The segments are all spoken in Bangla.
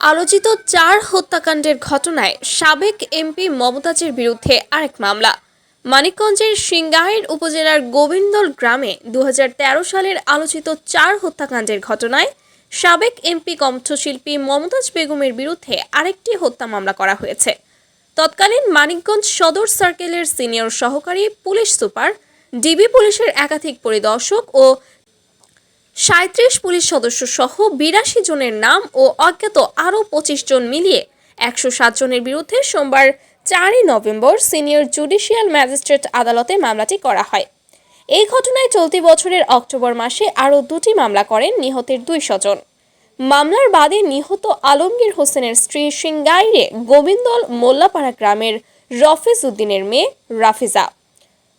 আলোচিত চার হত্যাকাণ্ডের ঘটনায় সাবেক এমপি মমতাজের বিরুদ্ধে আরেক মামলা। মানিকগঞ্জের সিংগাইর উপজেলার গোবিন্দল গ্রামে দুহাজার তেরো সালের আলোচিত চার হত্যাকাণ্ডের ঘটনায় সাবেক এমপি কণ্ঠশিল্পী মমতাজ বেগমের বিরুদ্ধে আরেকটি হত্যা মামলা করা হয়েছে। তৎকালীন মানিকগঞ্জ সদর সার্কেলের সিনিয়র সহকারী পুলিশ সুপার, ডিবি পুলিশের একাধিক পরিদর্শক ও সাঁত্রিশ পুলিশ সদস্য সহ বিরাশি জনের নাম ও অজ্ঞাত আরও পঁচিশ জন মিলিয়ে একশো সাত জনের বিরুদ্ধে সোমবার চারই নভেম্বর সিনিয়র জুডিশিয়াল ম্যাজিস্ট্রেট আদালতে মামলাটি করা হয়। এই ঘটনায় চলতি বছরের অক্টোবর মাসে আরও দুটি মামলা করেন নিহতের দুই স্বজন। মামলার বাদে নিহত আলমগীর হোসেনের স্ত্রী সিঙ্গাইরে গোবিন্দল মোল্লাপাড়া গ্রামের রফিজ উদ্দিনের মেয়ে রাফিজা।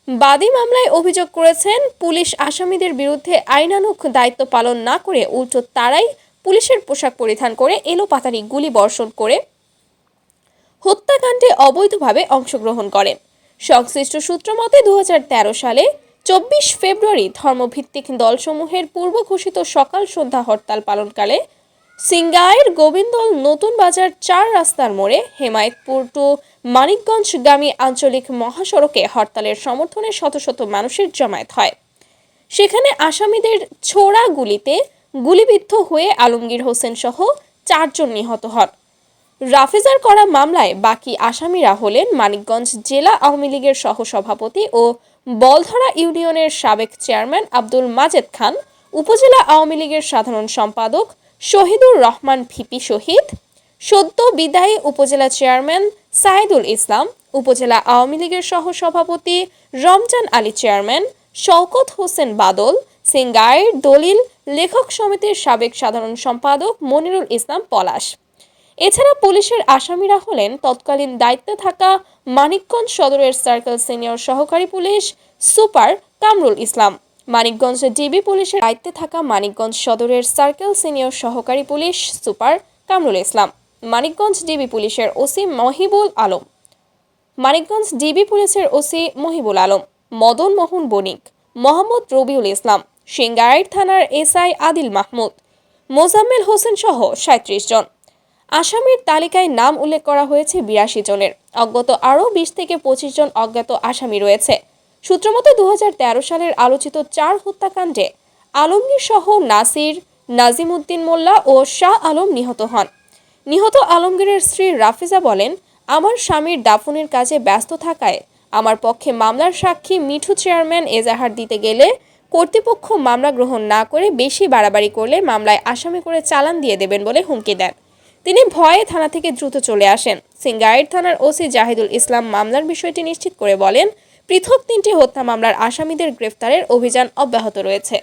বাদী মামলায় অভিযোগ করেছেন, পুলিশ আসামিদের বিরুদ্ধে আইনানুগ দায়িত্ব পালন না করে উল্টো তারাই পুলিশের পোশাক পরিধান করে এলোপাতারি গুলি বর্ষণ করে হত্যাকাণ্ডে অবৈধভাবে অংশগ্রহণ করেন। সংশ্লিষ্ট সূত্র মতে দু হাজার তেরো সালে চব্বিশ ফেব্রুয়ারি ধর্মভিত্তিক দলসমূহের পূর্ব ঘোষিত সকাল সন্ধ্যা হরতাল পালনকালে সিঙ্গাইয়ের গোবিন্দল নতুন বাজার চার রাস্তার মোড়ে হেমায়তপুর টু মানিকগঞ্জগামী আঞ্চলিক মহাসড়কে হরতালের সমর্থনে শত শত মানুষের জমায়েত হয়। সেখানে আসামিদের ছোড়া গুলিতে গুলিবিদ্ধ হয়ে আলমগীর হোসেন সহ চারজন নিহত হন। রাফেজার করা মামলায় বাকি আসামিরা হলেন মানিকগঞ্জ জেলা আওয়ামী লীগের সহসভাপতি ও বলধরা ইউনিয়নের সাবেক চেয়ারম্যান আব্দুল মাজেদ খান, উপজেলা আওয়ামী লীগের সাধারণ সম্পাদক শহীদুর রহমান ভিপি শহীদ, সদ্য বিদায়ী উপজেলা চেয়ারম্যান সাইদুল ইসলাম, উপজেলা আওয়ামী লীগের সহসভাপতি রমজান আলী চেয়ারম্যান শওকত হোসেন বাদল, সিঙ্গাইর দলিল লেখক সমিতির সাবেক সাধারণ সম্পাদক মনিরুল ইসলাম পলাশ। এছাড়া পুলিশের আসামিরা হলেন তৎকালীন দায়িত্বে থাকা মানিকগঞ্জ সদরের সার্কেল সিনিয়র সহকারী police super Kamrul Islam. Manikganj DB পুলিশের দায়িত্বে থাকা মানিকগঞ্জ সদরের সার্কেল সিনিয়র সহকারী police super Kamrul Islam, Manikganj DB পুলিশের ওসি মহিবুল আলম, মানিকগঞ্জ ডিবি পুলিশের ওসি মহিবুল আলম, মদন মোহন বণিক, মোহাম্মদ রবিউল ইসলাম, সিঙ্গাইর থানার এসআই আদিল মাহমুদ, মোজাম্মেল হোসেন সহ সাঁত্রিশ জন। আসামির তালিকায় নাম উল্লেখ করা হয়েছে বিরাশি জনের। অজ্ঞাত আরও বিশ থেকে পঁচিশ জন অজ্ঞাত আসামি রয়েছে। সূত্রমতে দু সালের আলোচিত চার হত্যাকাণ্ডে আলমগীর সহ নাসির, নাজিমুদ্দিন মোল্লা ও শাহ আলম নিহত হন। নিহত আলমগীরের স্ত্রী রাফিজা বলেন, আমার স্বামীর দাফনের কাজে ব্যস্ত থাকায় আমার পক্ষে মামলার সাক্ষী মিঠু চেয়ারম্যান এজাহার দিতে গেলে কর্তৃপক্ষ মামলা গ্রহণ না করে বেশি বাড়াবাড়ি করলে মামলায় আসামি করে চালান দিয়ে দেবেন বলে হুমকি দেন। তিনি ভয়ে থানা থেকে দ্রুত চলে আসেন। সিঙ্গাইর থানার ওসি জাহিদুল ইসলাম মামলার বিষয়টি নিশ্চিত করে বলেন পৃথক তিনটি হত্যা মামলার আসামিদের গ্রেফতারের অভিযান অব্যাহত রয়েছে।